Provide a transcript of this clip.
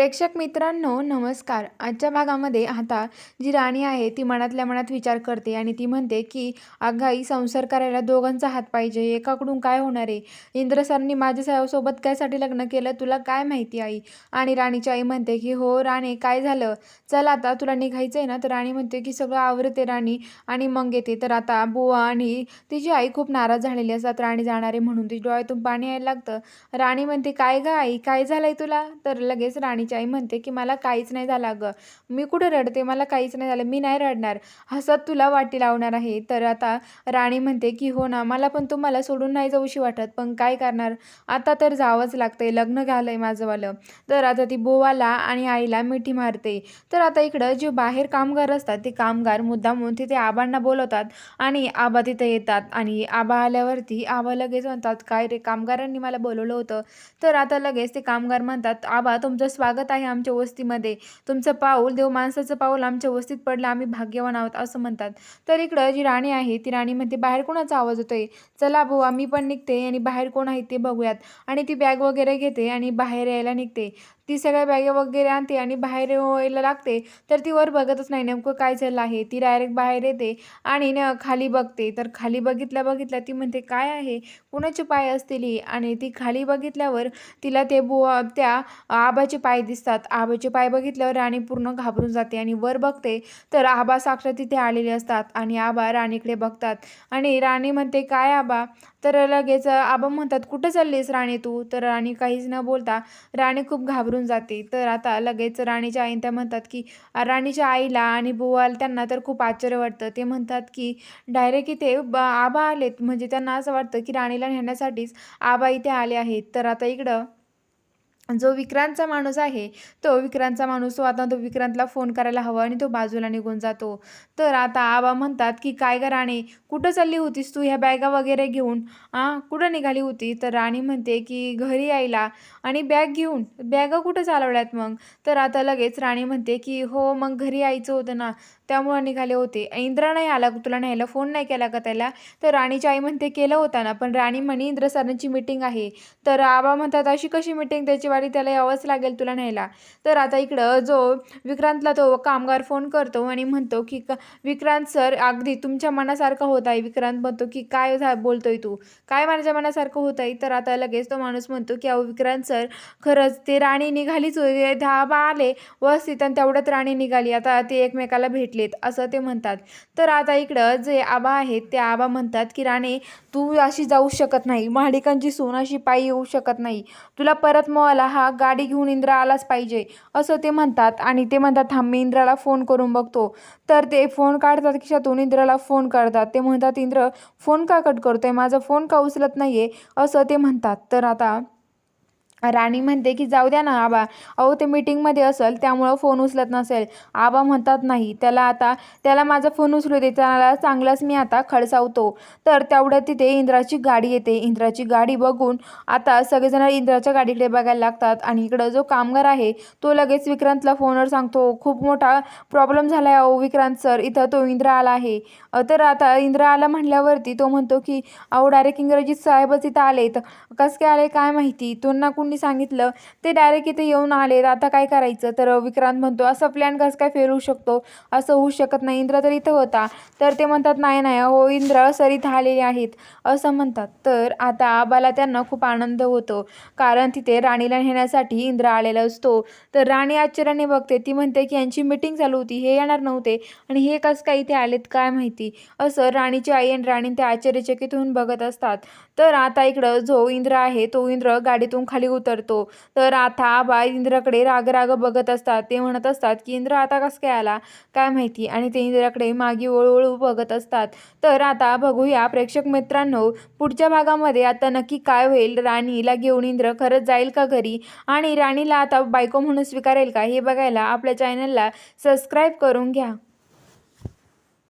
प्रेक्षक मित्रांनो नमस्कार. आजच्या भागामध्ये आता जी राणी आहे ती मनातल्या मनात विचार करते आणि ती म्हणते की आघाई संसार करायला दोघांचा हात पाहिजे. एकाकडून काय होणार आहे? इंद्र सरांनी माझ्या सोबत कायसाठी लग्न केलं? तुला काय माहिती आई? आणि राणीची आई म्हणते की हो राणे काय झालं? चल आता तुला निघायचं आहे ना? तर राणी म्हणते की सगळं आवरते राणी आणि मग येते. तर आता बुवा आणि तिची आई खूप नाराज झालेली असतात. राणी जाणारे म्हणून ती डोळ्यातून पाणी यायला लागतं. राणी म्हणते काय गं आई? काय झालंय तुला? तर लगेच राणी राणीची आई म्हणते की मला काहीच नाही झालं अगं. मी कुठं रडते? मला काहीच नाही झालं. मी नाही रडणार. हसत तुला वाटी लावणार आहे. तर आता राणी म्हणते की हो ना मला पण तुम्हाला सोडून नाही जाऊशी वाटत. पण काय करणार? आता तर जावंच लागतंय. लग्न घालंय माझंवालं. तर आता ती बोवाला आणि आईला मिठी मारते. तर आता इकडं जे बाहेर कामगार असतात ते कामगार मुद्दामून तिथे आबांना बोलवतात आणि आबा तिथे येतात. आणि आबा आल्यावरती आबा लगेच म्हणतात काय रे कामगारांनी मला बोलवलं होतं. तर आता लगेच ते कामगार म्हणतात आबा तुमचं स्वागत आहे आमच्या वस्तीमध्ये. तुमचं पाऊल देव माणसाचं पाऊल आमच्या वस्तीत पडलं आम्ही भाग्यवान आहोत असं म्हणतात. तर इकडं जी राणी आहे ती राणी म्हणते बाहेर कोणाचा आवाज होतोय चला भाऊ आम्ही पण निघते आणि बाहेर कोण आहे ते बघूयात. आणि ती बॅग वगैरे घेते आणि बाहेर यायला निघते. ती सगळ्या बॅगे वगैरे आणते आणि बाहेर यायला लागते. तर ती वर बघतच नाही नेमकं काय झालं आहे. ती डायरेक्ट बाहेर येते आणि न खाली बघते. तर खाली बघितल्या बघितल्या ती म्हणते काय आहे? कुणाचे पाय असतील ही? आणि ती खाली बघितल्यावर तिला ते बुवा त्या आबाचे पाय दिसतात. आबाचे पाय बघितल्यावर राणी पूर्ण घाबरून जाते आणि वर बघते. तर आबा साक्षात तिथे आलेले असतात आणि आबा राणीकडे बघतात. आणि राणी म्हणते काय आबा? तर लगेच आबा म्हणतात कुठं चाललीस राणी तू? तर राणी काहीच न बोलता राणी खूप घाबरून जाते. तर आता लगेच राणीच्या आईन त्या म्हणतात की राणीच्या आईला आणि बुवाला त्यांना तर खूप आश्चर्य वाटतं. ते म्हणतात की डायरेक्ट इथे आबा आलेत. म्हणजे त्यांना असं वाटतं की राणीला नेण्यासाठीच आबा इथे आले आहेत. तर आता इकडं जो विक्रांतचा माणूस आहे तो विक्रांतचा माणूस तो आता तो विक्रांतला फोन करायला हवा आणि तो बाजूला निघून जातो. तर आता आबा म्हणतात की काय ग राणे कुठं चालली होतीस तू ह्या बॅगा वगैरे घेऊन? आ कुठं निघाली होती? तर राणी म्हणते की घरी यायला. आणि बॅग घेऊन? बॅगा कुठं चालवल्यात मग? तर आता लगेच राणी म्हणते की हो मग घरी यायचं होतं ना त्यामुळं निघाले होते. इंद्रा नाही आला तुला न्यायला फोन नाही केला का त्याला? तर राणीची आई म्हणते केलं होता ना पण राणी म्हणे इंद्र सरांची मीटिंग आहे. तर आबा म्हणतात अशी कशी मीटिंग त्याची वारी त्याला यावंच लागेल तुला न्यायला. तर आता इकडं जो विक्रांतला तो कामगार फोन करतो आणि म्हणतो की क विक्रांत सर अगदी तुमच्या मनासारखं होत आहे. विक्रांत म्हणतो की काय झा बोलतोय तू? काय माझ्या मनासारखं होत आहे? तर आता लगेच तो माणूस म्हणतो की अहो विक्रांत सर खरंच ते राणी निघालीच धाबा आले व्यवस्थित आणि तेवढ्यात राणी निघाली. आता ते एकमेकाला भेटलेत असं ते म्हणतात. तर आता इकडं जे आबा आहेत ते आबा म्हणतात की राणे तू अशी जाऊ शकत नाही. महाडिकांची सोनाशी अशी पायी येऊ शकत नाही. तुला परत मला हा गाडी घेऊन इंद्रा आलाच पाहिजे असं ते म्हणतात आणि ते म्हणतात थांब मी इंद्राला फोन करून बघतो. तर ते फोन काढतात खिशातून इंद्राला फोन करतात. ते म्हणतात इंद्र फोन का कट करतोय? माझा फोन का उचलत नाही आहे असं ते म्हणतात. तर आता राणी म्हणते की जाऊ द्या ना आबा. अहो ते मीटिंगमध्ये असेल त्यामुळं फोन उचलत नसेल. आबा म्हणतात नाही त्याला आता त्याला माझा फोन उचलू दे त्याला चांगलाच मी आता खडसावतो. तर तेवढ्यात तिथे इंद्राची गाडी येते. इंद्राची गाडी बघून आता सगळेजण इंद्राच्या गाडीकडे बघायला लागतात आणि इकडं जो कामगार आहे तो लगेच विक्रांतला फोनवर सांगतो खूप मोठा प्रॉब्लेम झाला आहे अहो विक्रांत सर इथं तो इंद्रा आला आहे. तर आता इंद्रा आला म्हणल्यावरती तो म्हणतो की अहो डायरेक्ट इंग्रजीत साहेबच इथं आले तर कसं काय आले काय माहिती? तो ना सांगितलं ते डायरेक्ट इथे येऊन आले. आता काय करायचं? तर विक्रांत म्हणतो असं प्लॅन कसं काय फेरू शकतो? असं होऊ शकत नाही. इंद्र तर इथं होता. तर ते म्हणतात नाही नाही. हो इंद्र सर इथं आलेले आहेत. असं म्हणतात. तर आता आबाला त्यांना खूप आनंद होतो. कारण तिथे राणीला नेण्यासाठी इंद्र आलेला असतो. तर राणी आश्चर्याने बघते. ती म्हणते की यांची मिटिंग चालू होती. हे येणार नव्हते. आणि हे कसं काय इथे आलेत? काय माहिती? असं राणीची आई आणि राणी ते आश्चर्यचकित होऊन बघत असतात. तर आता इकडं जो इंद्र आहे तो इंद्र गाडीतून खाली उतरतो. तर आता आबा इंद्राकडे राग राग बघत असतात. ते म्हणत असतात की इंद्र आता कसं काय आला? काय माहिती? आणि ते इंद्राकडे मागे वळू बघत असतात. तर आता बघूया प्रेक्षक मित्रांनो पुढच्या भागामध्ये आता नक्की काय होईल? राणीला घेऊन इंद्र खरंच जाईल का घरी? आणि राणीला आता बायको म्हणून स्वीकारेल का? हे बघायला आपल्या चॅनलला सबस्क्राईब करून घ्या.